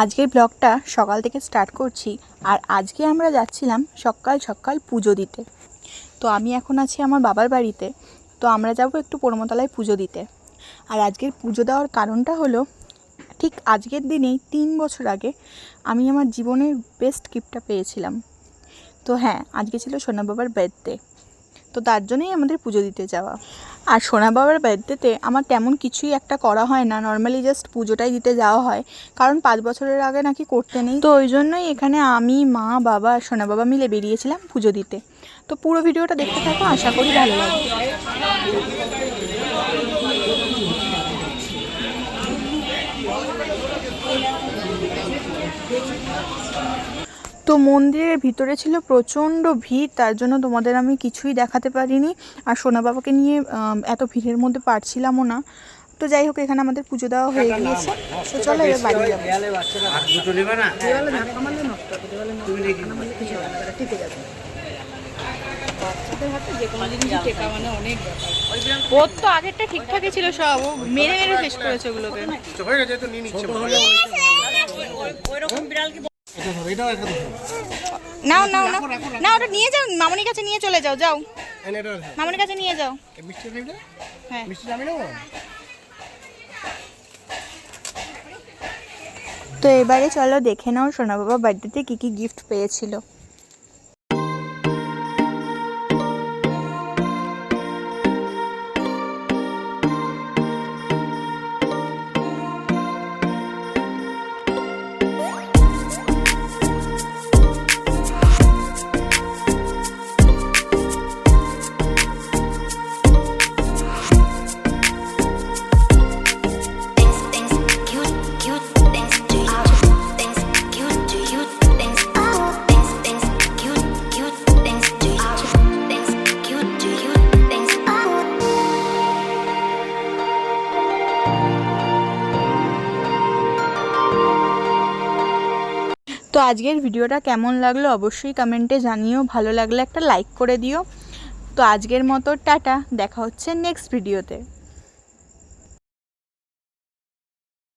আজকের ব্লগটা সকাল থেকে স্টার্ট করছি আর আজকে আমরা যাচ্ছিলাম সকাল সকাল পুজো দিতে। তো আমি এখন আছি আমার বাবার বাড়িতে, তো আমরা যাব একটু পরমতলায় পুজো দিতে। আর আজকের পুজো দেওয়ার কারণটা হলো, ঠিক আজকের দিনেই তিন বছর আগে আমি আমার জীবনের বেস্ট গিফটটা পেয়েছিলাম। তো হ্যাঁ আজকে ছিল সোনা বাবার বার্থডে তো তার জন্যই আমাদের পুজো দিতে যাওয়া। আর সোনা বাবার বার্থডেতে আমার তেমন কিছুই একটা করা হয় না। নর্মালি জাস্ট পুজোটাই দিতে যাওয়া হয়। কারণ পাঁচ বছরের আগে নাকি করতে নেই। তো ওই জন্যই এখানে আমি, মা, বাবা আর সোনা বাবা মিলে বেরিয়েছিলাম পুজো দিতে। তো পুরো ভিডিওটা দেখতে থাকো, আশা করি ভালো লাগবে। তো মন্দিরের ভিতরে ছিল প্রচণ্ড ভিড় তার জন্য তোমাদের আমি কিছুই দেখাতে পারিনি। আর সোনা বাবাকে নিয়ে এত ভিড়ের মধ্যে পারছিলামও না। তো যাই হোক এখানে আমাদের পুজো দেওয়া হয়ে গিয়েছে। তো চলো এবার বাড়ি যাব। আর দুটো নেবে না? ওর তো আগেরটা ঠিকঠাকই ছিল সব। ও মেরে মেরে শেষ করেছে ওগুলোকে। হয়ে গেছে তো নাও নাও না না ওটা নিয়ে যাও, মামনির কাছে নিয়ে চলে যাও যাও। মামনির কাছে নিয়ে যাও। হ্যাঁ। তো এবারে চলো দেখে নাও সোনা বাবা বার্থডেতে কী কী গিফট পেয়েছিল। তো আজকের ভিডিওটা কেমন লাগল অবশ্যই কমেন্টে জানিও। ভালো লাগলে একটা লাইক করে দিও। তো আজকের মতো টাটা, দেখা হচ্ছে নেক্সট ভিডিওতে।